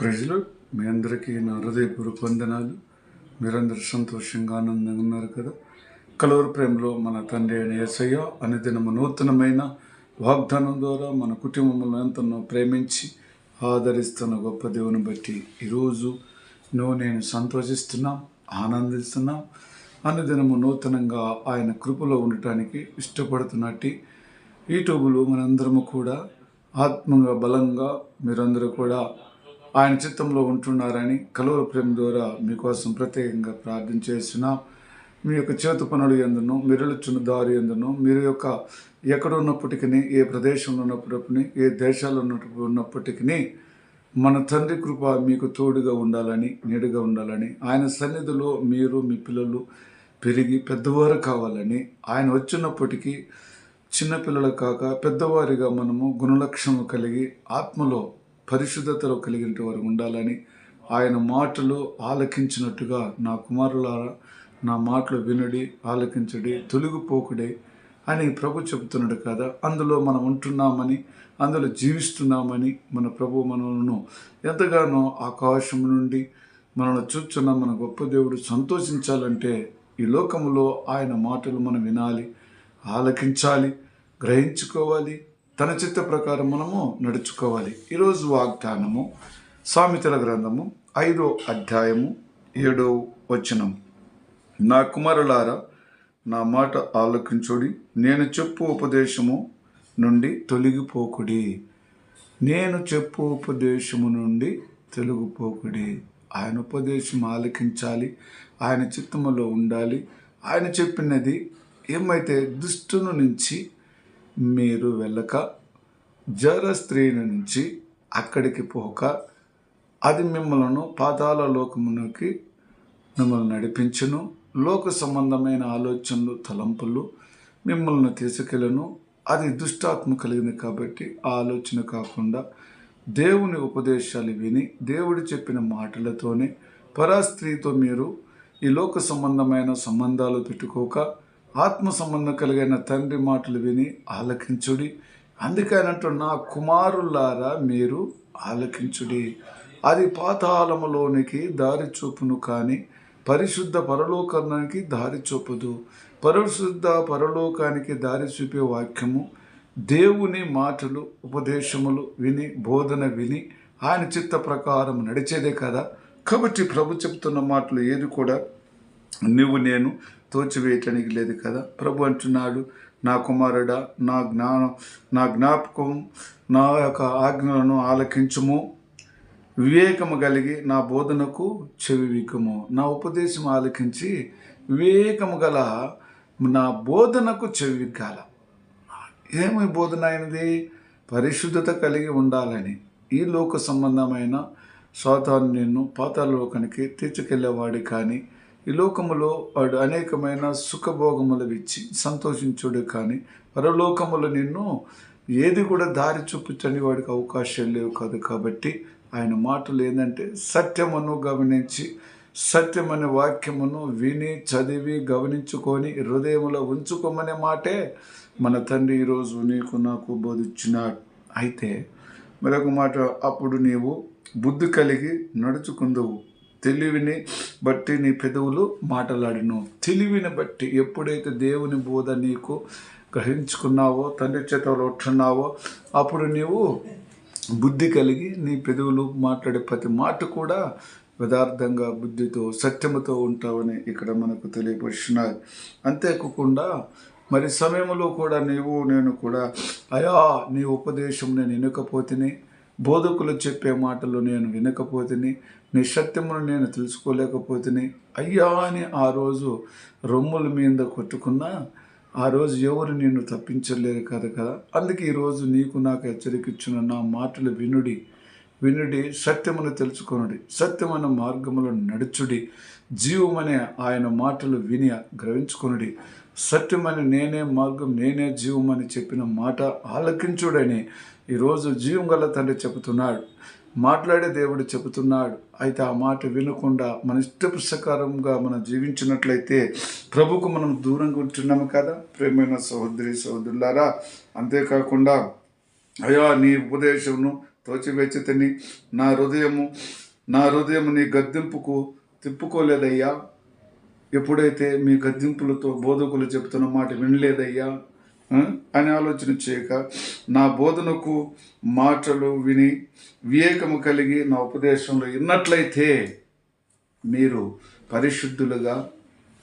ప్రజలు మీ అందరికీ నా హృదయపూర్వక వందనాలు. మీరందరూ సంతోషంగా ఆనందంగా ఉన్నారు కదా? కలవరు ప్రేమలో మన తండ్రి అయిన ఏసయ్య అనుదినము నూతనమైన వాగ్దానం ద్వారా మన కుటుంబంలో ఎంతనో ప్రేమించి ఆదరిస్తున్న గొప్ప దేవుని బట్టి ఈరోజు నువ్వు నేను సంతోషిస్తున్నాం ఆనందిస్తున్నాం. అనుదినము నూతనంగా ఆయన కృపలో ఉండటానికి ఇష్టపడుతున్నట్టు యూట్యూబ్లో మనందరము కూడా ఆత్మంగా బలంగా మీరందరూ కూడా ఆయన చిత్తంలో ఉంటున్నారని కలువ ప్రేమ ద్వారా మీకోసం ప్రత్యేకంగా ప్రార్థన చేస్తున్నాం. మీ యొక్క చేతు పనులు ఎందును మీరు దారి ఎందును మీరు యొక్క ఎక్కడ ఉన్నప్పటికీ ఏ ప్రదేశంలో ఉన్నప్పటికీ ఏ దేశాల్లో ఉన్నప్పుడు ఉన్నప్పటికీ మన తండ్రి కృప మీకు తోడుగా ఉండాలని నీడుగా ఉండాలని ఆయన సన్నిధిలో మీరు మీ పిల్లలు పెరిగి పెద్దవారు కావాలని ఆయన వచ్చినప్పటికీ చిన్నపిల్లలు కాక పెద్దవారిగా మనము గుణలక్ష్యము కలిగి ఆత్మలో పరిశుద్ధతలో కలిగిన వారు ఉండాలని ఆయన మాటలు ఆలకించినట్టుగా నా కుమారులారా నా మాటలు వినుడి ఆలకించడి తొలగిపోకుడే అని ప్రభు చెబుతున్నాడు కదా. అందులో మనం ఉంటున్నామని అందులో జీవిస్తున్నామని మన ప్రభు మనలను ఎంతగానో ఆకాశం నుండి మనల్ని చూచున్న మన గొప్ప దేవుడు సంతోషించాలంటే ఈ లోకంలో ఆయన మాటలు మనం వినాలి ఆలకించాలి గ్రహించుకోవాలి తన చిత్త ప్రకారం మనము నడుచుకోవాలి. ఈరోజు వాగ్దానము సామెతల గ్రంథము ఐదో అధ్యాయము ఏడో వచనం. నా కుమారులారా నా మాట ఆలోకించుడి నేను చెప్పు ఉపదేశము నుండి తొలగిపోకుడి. నేను చెప్పు ఉపదేశము నుండి తొలగిపోకుడి. ఆయన ఉపదేశం ఆలకించాలి ఆయన చిత్తములో ఉండాలి. ఆయన చెప్పినది ఏమైతే దుష్టును నుంచి మీరు వెళ్ళక జర స్త్రీని నుంచి అక్కడికి పోక అది మిమ్మలను పాతాల లోకమునకి మిమ్మల్ని నడిపించును. లోక సంబంధమైన ఆలోచనలు తలంపులు మిమ్మల్ని తీసుకెళ్ళను అది దుష్టాత్మ కలిగింది కాబట్టి ఆ ఆలోచన కాకుండా దేవుని ఉపదేశాలు విని దేవుడు చెప్పిన మాటలతోనే పరాస్త్రీతో మీరు ఈ లోక సంబంధమైన సంబంధాలు పెట్టుకోక ఆత్మ సంబంధం కలిగిన తండ్రి మాటలు విని ఆలకించుడి. అందుకనంటూ నా కుమారులారా మీరు ఆలకించుడి. అది పాతాళములోనికి దారి చూపును కానీ పరిశుద్ధ పరలోకానికి దారి చూపదు. పరిశుద్ధ పరలోకానికి దారి చూపే వాక్యము దేవుని మాటలు ఉపదేశములు విని బోధన విని ఆయన చిత్త ప్రకారం నడిచేదే కదా. కాబట్టి ప్రభు చెప్తున్న మాటలు ఏది కూడా నువ్వు నేను తోచివేయటానికి లేదు కదా? ప్రభు అంటున్నాడు నా కుమారుడా నా జ్ఞానం నా జ్ఞాపకం నా యొక్క ఆజ్ఞలను ఆలకించుము. వివేకము కలిగి నా బోధనకు చెవివికము నా ఉపదేశం ఆలకించి వివేకము గల నా బోధనకు చెవివికాల ఏమి బోధన అయినది? పరిశుద్ధత కలిగి ఉండాలని. ఈ లోక సంబంధమైన స్వాతాన్ని నేను పాత లోకానికి తీసుకెళ్ళేవాడు కానీ ఈ లోకములో వాడు అనేకమైన సుఖభోగములు ఇచ్చి సంతోషించుడు కానీ పరలోకములు నిన్ను ఏది కూడా దారి చూపించని వాడికి అవకాశాలు లేవు కాదు కాబట్టి ఆయన మాటలు ఏంటంటే సత్యమును గమనించి సత్యమనే వాక్యమును విని చదివి గమనించుకొని హృదయంలో ఉంచుకోమనే మాటే మన తండ్రి ఈరోజు నీకు నాకు బోధించినాడు. అయితే మరొక మాట అప్పుడు నీవు బుద్ధి కలిగి నడుచుకుందువు. తెలివిని బట్టి నీ పెదవులు మాటలాడిను. తెలివిని బట్టి ఎప్పుడైతే దేవుని బోధ నీకు గ్రహించుకున్నావో తండ్రి చేతలో వచ్చున్నావో అప్పుడు నీవు బుద్ధి కలిగి నీ పెదవులు మాట్లాడే ప్రతి మాట కూడా యథార్థంగా బుద్ధితో సత్యముతో ఉంటావని ఇక్కడ మనకు తెలియపరుచున్నారు అంతేకాకుండా మరి సమయంలో కూడా నీవు నేను కూడా అయా నీ ఉపదేశం నేను వినకపోతేనే బోధకులు చెప్పే మాటలు నేను వినకపోతేనే నీ సత్యమును నేను తెలుసుకోలేకపోతేనే. అయ్యా అని ఆ రోజు రొమ్ముల మీద కొట్టుకున్నా ఆ రోజు ఎవరు నిన్ను తప్పించలేరు కదా కదా? అందుకే ఈరోజు నీకు నాకు హెచ్చరికిచ్చిన నా మాటలు వినుడి వినుడి సత్యమును తెలుసుకొనుడి సత్యమైన మార్గములో నడుచుడి జీవమనే ఆయన మాటలు విని గ్రహించుకొనుడి. సత్యమని నేనే మార్గం నేనే జీవమని చెప్పిన మాట ఆలకించుడని ఈరోజు జీవం గల తండ్రి చెబుతున్నాడు మాట్లాడే దేవుడు చెబుతున్నాడు. అయితే ఆ మాట వినకుండా మన ఇష్ట పుస్తకారంగా మనం జీవించినట్లయితే ప్రభుకు మనం దూరంగా ఉంటున్నాము కదా. ప్రేమైన సహోదరి సహోదరులారా అంతేకాకుండా అయ్యా నీ ఉపదేశమును తోచివేచితని నా హృదయము నా హృదయము నీ గద్దెంపుకు తిప్పుకోలేదయ్యా. ఎప్పుడైతే మీ గద్దింపులతో బోధకులు చెబుతున్న మాట వినలేదయ్యా. అని ఆలోచన చేయక నా బోధనకు మాటలు విని వివేకము కలిగి నా ఉపదేశంలో విన్నట్లయితే మీరు పరిశుద్ధులుగా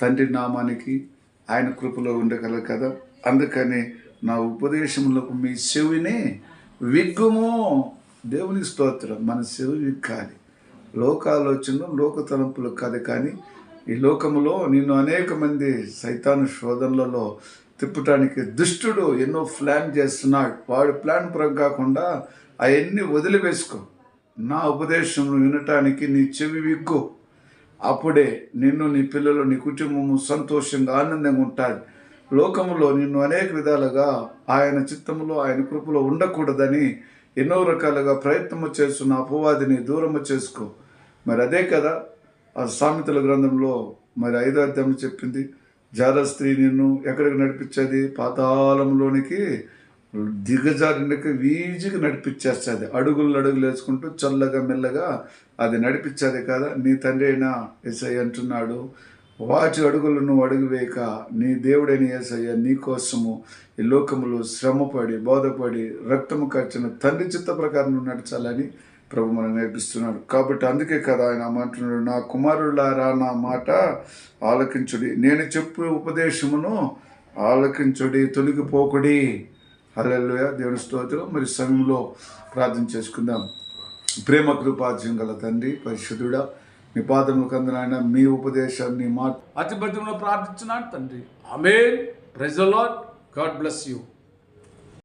తండ్రి నామానికి ఆయన కృపలో ఉండగలరు కదా? అందుకని నా ఉపదేశములకు మీ చెవిని విగ్గుము. దేవుని స్తోత్రం మన చెవి విగ్గాలి. లోకాలోచనలు లోక తలంపులు కాదు కానీ ఈ లోకములో నిన్ను అనేక మంది సైతాను శోధనలలో తిప్పటానికి దుష్టుడు ఎన్నో ప్లాన్ చేస్తున్నాడు. వాడి ప్లాన్ ప్రకారం కాకుండా అవన్నీ వదిలివేసుకో. నా ఉపదేశం వినటానికి నీ చెవి విగ్గు. అప్పుడే నిన్ను నీ పిల్లలు నీ కుటుంబము సంతోషంగా ఆనందంగా ఉంటారు. లోకములో నిన్ను అనేక విధాలుగా ఆయన చిత్తములో ఆయన కృపలో ఉండకూడదని ఎన్నో రకాలుగా ప్రయత్నము చేస్తున్న అపవాదిని దూరము చేసుకో. మరి అదే కదా ఆ సామెతల గ్రంథంలో మరి ఐదో అధ్యాయం చెప్పింది. జార స్త్రీ నిన్ను ఎక్కడికి నడిపించేది? పాతాళంలోనికి దిగజారినకి వీజికి నడిపించేస్తుంది. అడుగులు అడుగులు వేసుకుంటూ చల్లగా మెల్లగా అది నడిపించేది కదా? నీ తండ్రి అయినా ఎస్ఐ అంటున్నాడు. వాటి అడుగులను అడుగు వేయక నీ దేవుడైన ఏసయ్య నీ కోసము ఈ లోకములు శ్రమపడి బోధపడి రక్తము కట్టిన తండ్రి చిత్త ప్రకారం నువ్వు నడచాలని ప్రభు మనం నేర్పిస్తున్నాడు. కాబట్టి అందుకే కదా ఆయన అంటున్నాడు నా కుమారులారా నా మాట ఆలకించుడి. నేను చెప్పు ఉపదేశమును ఆలకించుడి తొలగిపోకుడి. హల్లెలూయా. దేవుని స్తోత్రం. మరి సమయంలో ప్రార్థన చేసుకుందాం. ప్రేమ కృపాజ్యం గల తండ్రి పరిశుద్ధుడా మీ పాదములు కందనాయన మీ ఉపదేశాన్ని మా అతి భద్రంలో ప్రార్థించినాడు తండ్రి. Amen. Praise the Lord God bless you